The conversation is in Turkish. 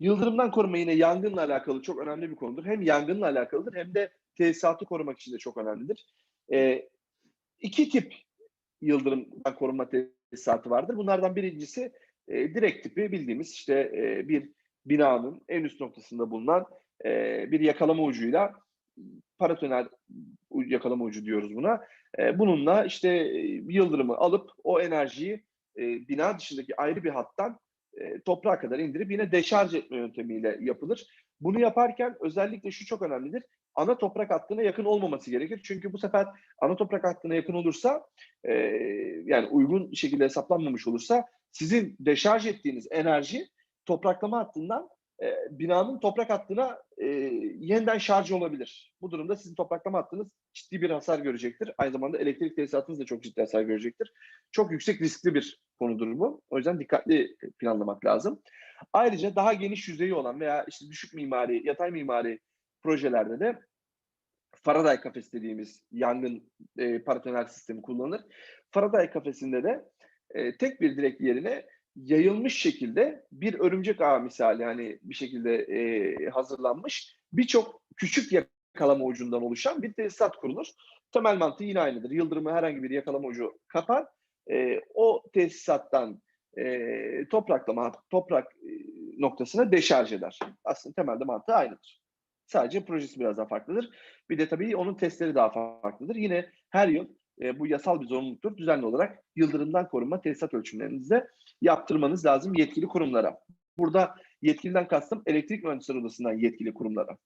Yıldırımdan koruma yine yangınla alakalı çok önemli bir konudur. Hem yangınla alakalıdır hem de tesisatı korumak için de çok önemlidir. Ee, iki tip yıldırımdan korunma tesisatı vardır. Bunlardan birincisi e, direkt tipi bildiğimiz işte e, bir binanın en üst noktasında bulunan e, bir yakalama ucuyla paratoner yakalama ucu diyoruz buna. E, bununla işte e, yıldırımı alıp o enerjiyi e, bina dışındaki ayrı bir hattan e, toprağa kadar indirip yine deşarj etme yöntemiyle yapılır. Bunu yaparken özellikle şu çok önemlidir. Ana toprak hattına yakın olmaması gerekir. Çünkü bu sefer ana toprak hattına yakın olursa e, yani uygun şekilde hesaplanmamış olursa sizin deşarj ettiğiniz enerji topraklama hattından e, binanın toprak hattına yeniden şarj olabilir. Bu durumda sizin topraklama hattınız ciddi bir hasar görecektir. Aynı zamanda elektrik tesisatınız da çok ciddi hasar görecektir. Çok yüksek riskli bir konudur bu. O yüzden dikkatli planlamak lazım. Ayrıca daha geniş yüzeyi olan veya işte düşük mimari, yatay mimari projelerde de Faraday kafes dediğimiz yangın e, paratoner sistemi kullanılır. Faraday kafesinde de e, tek bir direk yerine yayılmış şekilde bir örümcek ağı misali hani bir şekilde e, hazırlanmış birçok küçük yakalama ucundan oluşan bir tesisat kurulur. Temel mantığı yine aynıdır. Yıldırımı herhangi bir yakalama ucu kapar. E, tesisattan e, topraklama toprak noktasına deşarj eder. Aslında temelde mantığı aynıdır. Sadece projesi biraz daha farklıdır. Bir de tabii onun testleri daha farklıdır. Yine her yıl e, bu yasal bir zorunluluktur. Düzenli olarak yıldırımdan korunma tesisat ölçümlerinizi yaptırmanız lazım yetkili kurumlara. Burada yetkiliden kastım elektrik mühendisleri odasından yetkili kurumlara.